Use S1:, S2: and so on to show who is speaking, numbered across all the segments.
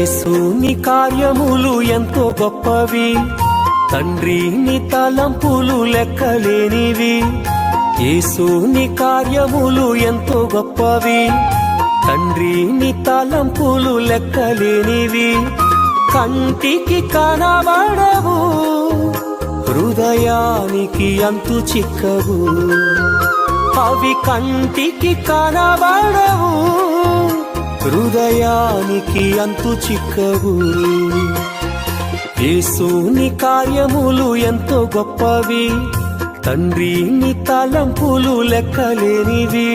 S1: యేసుని కార్యములు ఎంతో గొప్పవి. తండ్రి నీ తలంపులు లెక్కలేనివి. యేసుని కార్యములు ఎంతో గొప్పవి. తండ్రి నీ తలంపులు లెక్కలేనివి. కంటికి కనబడవు హృదయానికి అంతు చిక్కవు. అవి కంటికి కనబడవు. హృదయానికి అంతు చిక్కవు యేసుని కార్యములు ఎంతో గొప్పవి తండ్రిని తలంపులు లెక్కలేనివి.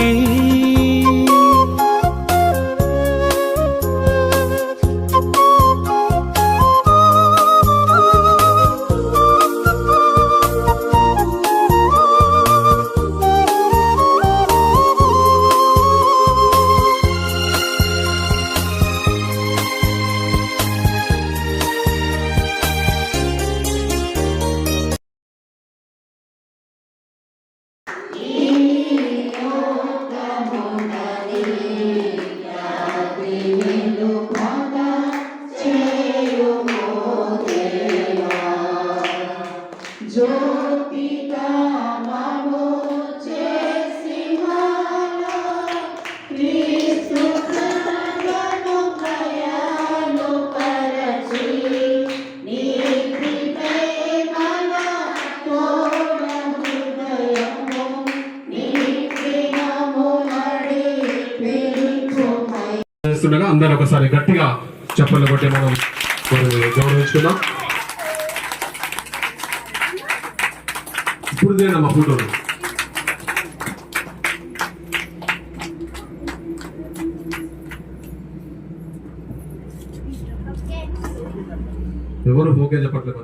S2: చేస్తుండగా అందరూ ఒకసారి గట్టిగా చెప్పలు కొట్టి మనం వారిని గౌరవించుకుందాం. ఇప్పుడు తినమ్మా ఫోటోలు. ఎవరు ఓకే చెప్పట్లేదు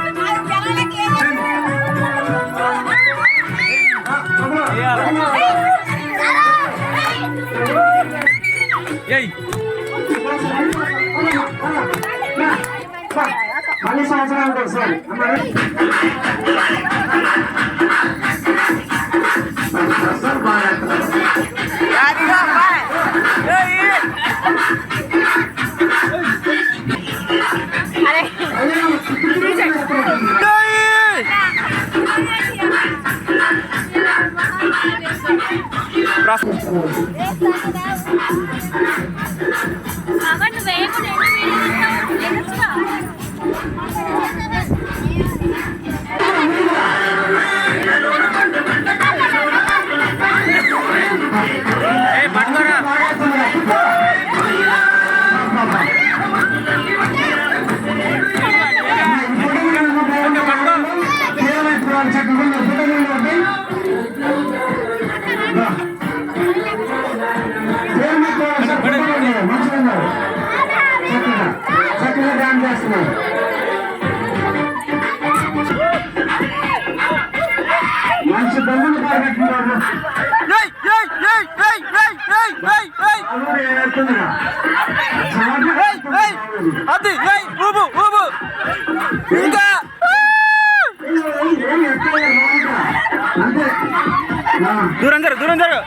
S2: చెలికిరే
S3: ఏయ్
S4: మళ్ళీ సంవత్సరానికి ఒకసారి అమ్మ దొంగలు
S5: పాల్పెట్టుకున్నారు అది
S3: ఊబు ఊబు.
S4: ఇంకా.
S3: దూరం జరు దూరం జరు.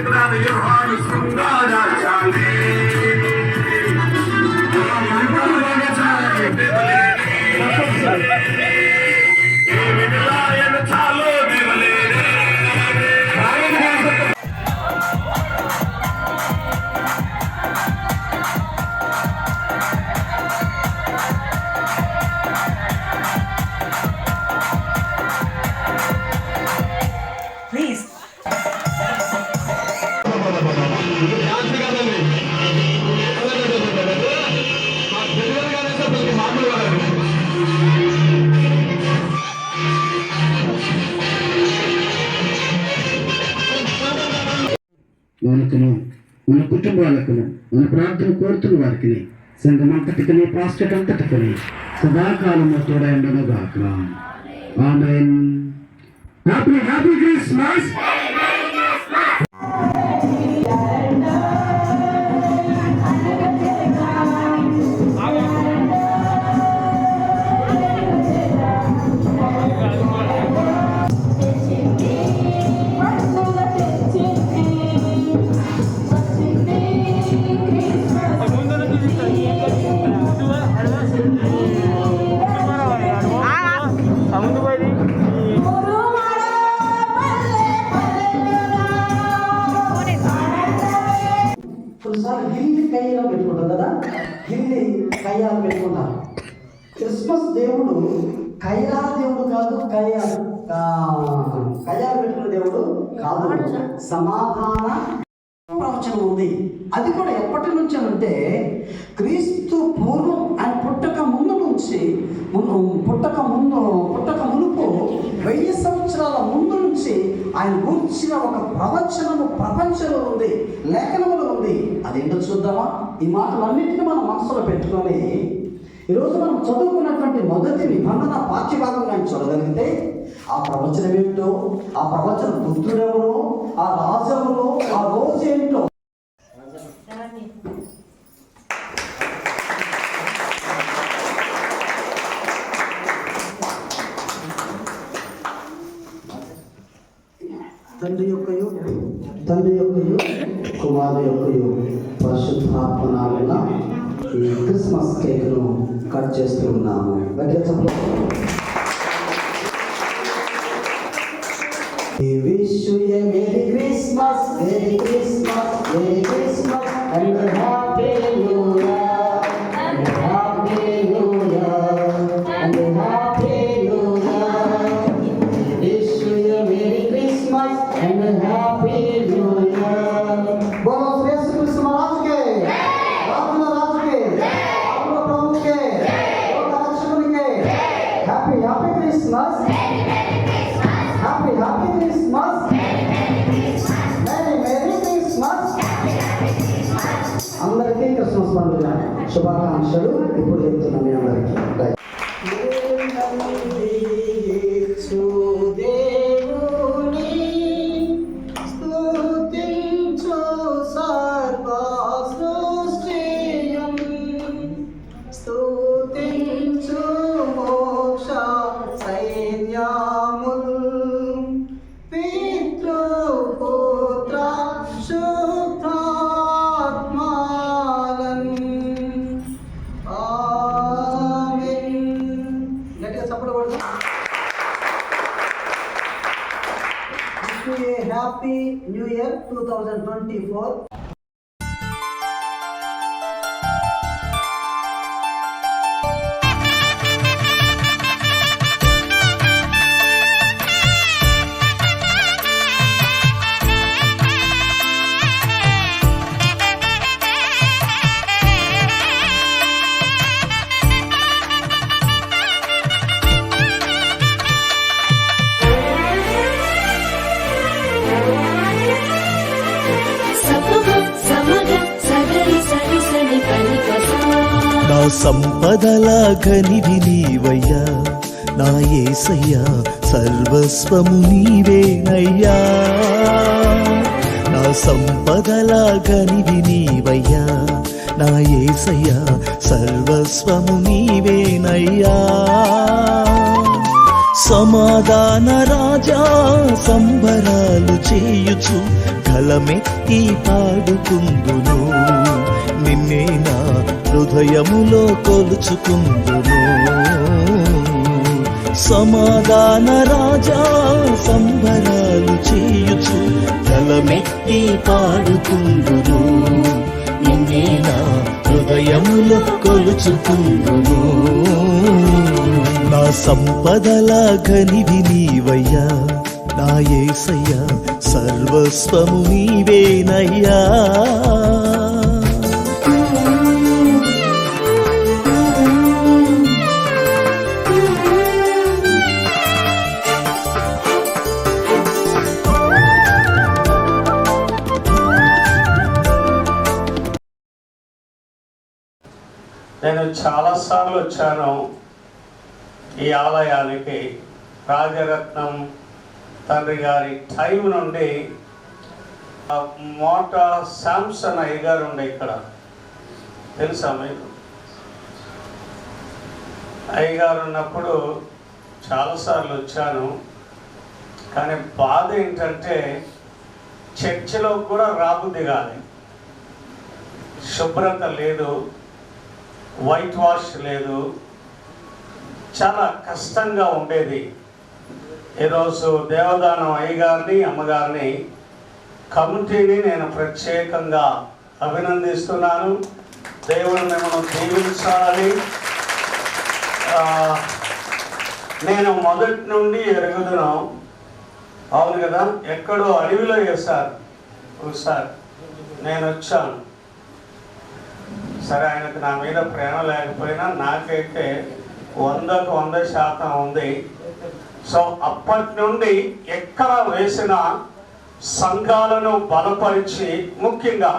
S6: Tekrar yuhanı sungara çaldı Yuhanı sungara çaldı కుటుంబాలకును మన ప్రార్థన కోరుతున్న వారికి సంఘమంతటికని పాస్టర్ అంతటికి సదాకాలము తోడైండను గాక ఆమెన్. Happy
S4: happy Christmas! కయ్యాలు పెట్టుకున్న దేవుడు కాదు. సమాధాన ప్రవచనం ఉంది. అది కూడా ఎప్పటి నుంచి అంటే క్రీస్తు పూర్వం ఆయన పుట్టక ముందు నుంచి ముందు పుట్టక ముందు పుట్టక మునుపు వెయ్యి సంవత్సరాల ముందు నుంచి ఆయన గురించిన ఒక ప్రవచనము ప్రపంచంలో ఉంది లేఖనములో ఉంది. అదేంటో చూద్దామా? ఈ మాటలన్నింటినీ మనం మనసులో పెట్టుకొని ఈరోజు మనం చదువుకున్నటువంటి మొదటి నిబంధన పాఠ్యభాగం కానీ చూడగలిగితే ఆ ప్రవచనం ఏమిటో ఆ ప్రవచన పుత్రుడెవరో ఆ రాజవులో ఆ రోజు ఏంటో. తండ్రి యొక్కయు తండ్రి యొక్కయు కుమారు యొక్కయు పరిశుద్ధాత్మ నామైన ఈ క్రిస్మస్ కేక్ను కట్ చేస్తూ ఉన్నాము గట్టిగా చెప్పండి. We wish you a Merry Christmas, Merry Christmas, Merry Christmas, and পর্যন্ত নামে আমরা রাখি wish you a happy new year
S1: 2024 సంపదలా గనివి నీవయ్యా. నా ఏసయ్యా
S7: సర్వస్వము నీవేనయ్యా. నా సంపదలా గనివి నీవయ్యా. నా ఏసయ్యా సర్వస్వము నీవేనయ్యా. సమాధాన రాజా సంబరాలు చేయుచు కలమెత్తి పాడుకుందును హృదయములో కొలుచుకుందును. సమాధాన రాజా సంబరాలు చేయుచు తలమెత్తి పాడుకుందును. నిన్నే నా హృదయములో కొలుచుకుందును. నా సంపదల గనివి నీవయ్యా నా ఏసయ్యా సర్వస్వము నీవేనయ్యా.
S8: చాలాసార్లు వచ్చాను ఈ ఆలయానికి. రాజరత్నం తండ్రి గారి టైం నుండి ఆ మోట శాంసన్ అయ్య గారు ఉండే ఇక్కడ. తెలుసా మీకు? అయ్యగారు ఉన్నప్పుడు చాలాసార్లు వచ్చాను. కానీ బాధ ఏంటంటే చర్చిలో కూడా రాబుద్ది కానీ శుభ్రత లేదు. వైట్ వాష్ లేదు. చాలా కష్టంగా ఉండేది. ఈరోజు దేవదానం అయ్యగారిని అమ్మగారిని కమిటీని నేను ప్రత్యేకంగా అభినందిస్తున్నాను. దేవుడు మిమ్మల్ని దీవించాలని. నేను మొదటి నుండి ఎరుగుదును. అవును కదా? ఎక్కడో అడవిలో వేశారు. ఒకసారి నేను వచ్చాను. సరే ఆయనకు నా మీద ప్రేమ లేకపోయినా నాకైతే వందకు వంద శాతం ఉంది. సో అప్పటి నుండి ఎక్కడ వేసిన సంఘాలను బలపరిచి ముఖ్యంగా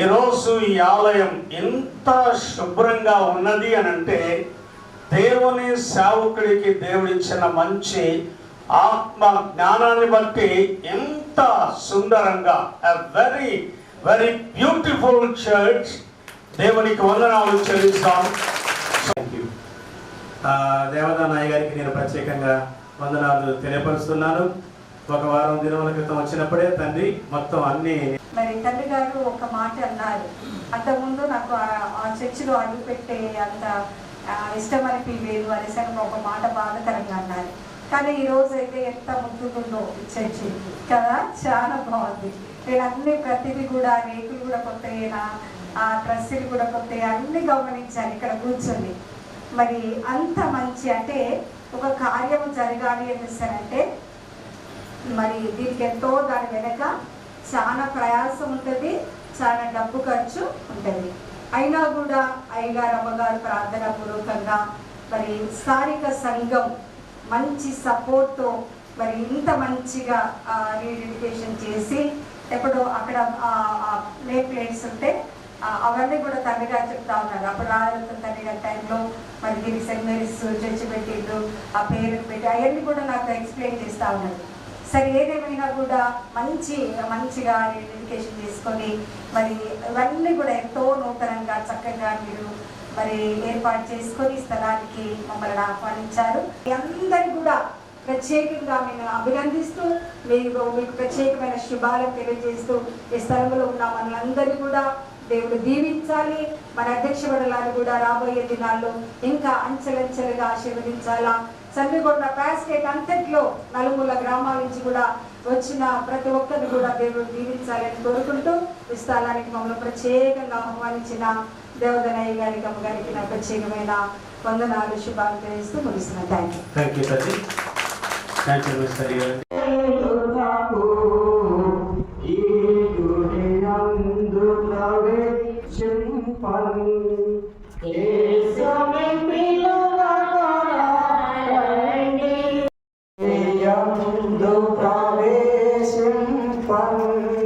S8: ఈరోజు ఈ ఆలయం ఎంత శుభ్రంగా ఉన్నది అని అంటే దేవుని సేవకుడికి దేవుడిచ్చిన మంచి ఆత్మ జ్ఞానాన్ని బట్టి ఎంత సుందరంగా వెరీ వెరీ బ్యూటిఫుల్ చర్చ్ దేవునికి వందనాలు చెల్లిస్తాం. దేవదానాయ గారికి నేను ప్రత్యేకంగా వందనాలు తెలియపరుస్తున్నాను. ఒక వారం దినముల క్రితం వచ్చినప్పుడే తండ్రి మొత్తం అన్ని
S9: మరి తండ్రి గారు ఒక మాట అన్నారు. అంతకుముందు నాకు ఆ- ఆ చర్చిలో అడుగు పెట్టే అంత ఆ, ఇష్టం అనిపించలేదు అనేసి అని ఒక మాట బాధకరంగా అన్నారు. కానీ ఈ రోజు అయితే ఎంత ముద్దుకుందో ఈ చర్చి కదా? చాలా బాగుంది. నేను అన్ని ప్రతిదీ కూడా రేకులు కూడా కొత్తగా ఆ డ్రెస్సులు కూడా కొత్తగా అన్ని గమనించాను ఇక్కడ కూర్చొని. మరి అంత మంచి అంటే ఒక కార్యం జరగాలి అనేసారంటే మరి దీనికి ఎంతో దాని వెనక చాలా ప్రయాసం ఉంటుంది చాలా డబ్బు ఖర్చు ఉంటుంది. అయినా కూడా అయ్యగారు అమ్మగారు ప్రార్థన పూర్వకంగా మరి స్థానిక సంఘం మంచి సపోర్ట్తో మరి ఇంత మంచిగా రీడెడికేషన్ చేసి ఎప్పుడు అక్కడ ప్లే ప్లేట్స్ ఉంటే అవన్నీ కూడా తండ్రి గారు చెప్తా ఉన్నారు. అప్పుడు రాజరత్న తండ్రి గారి టైంలో మరి దీనికి సెయింట్ మేరీస్ చర్చి పెట్టిండ్రు ఆ పేరు పెట్టి అవన్నీ కూడా నాకు ఎక్స్ప్లెయిన్ చేస్తూ ఉన్నారు. సరే ఏదేమైనా కూడా మంచి మంచిగా ఎడ్యుకేషన్ చేసుకొని మరి ఇవన్నీ కూడా ఎంతో నూతనంగా చక్కగా మీరు మరి ఏర్పాటు చేసుకొని స్థలానికి మమ్మల్ని ఆహ్వానించారు. అందరు కూడా ప్రత్యేకంగా మేము అభినందిస్తూ మీకు మీకు ప్రత్యేకమైన శుభాలను తెలియజేస్తూ ఈ స్థలంలో ఉన్న మనందరినీ కూడా దేవుడు దీవించాలి. మన అధ్యక్ష కూడా రాబోయే దినాల్లో ఇంకా అంచెలంచెలుగా ఆశీర్వదించాలా. సన్నిగొండ ప్యాస్కేట్ అంతట్లో నలుమూల గ్రామాల నుంచి కూడా వచ్చిన ప్రతి ఒక్కరిని కూడా దేవుడు దీవించాలని కోరుకుంటూ ఈ స్థలానికి మమ్మల్ని ప్రత్యేకంగా ఆహ్వానించిన దేవదనయ్య గారికి నా ప్రత్యేకమైన వందనాలు శుభాలు తెలియజేస్తూ ముగిస్తున్నాను. థ్యాంక్ యూ
S8: థ్యాంక్ యూ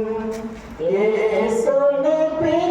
S8: తండ్రి
S4: thank you mister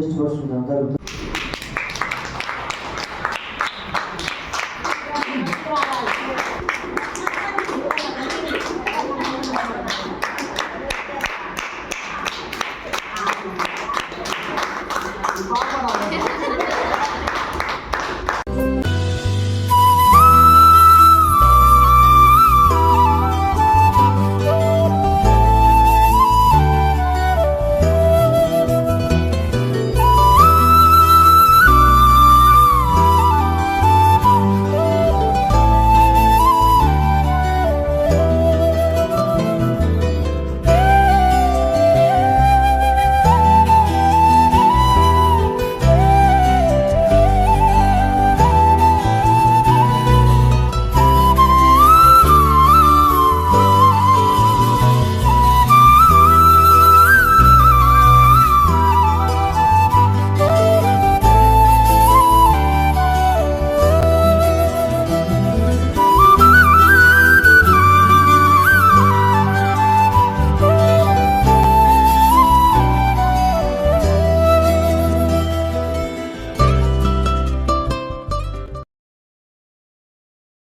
S4: destruction of the Thank you.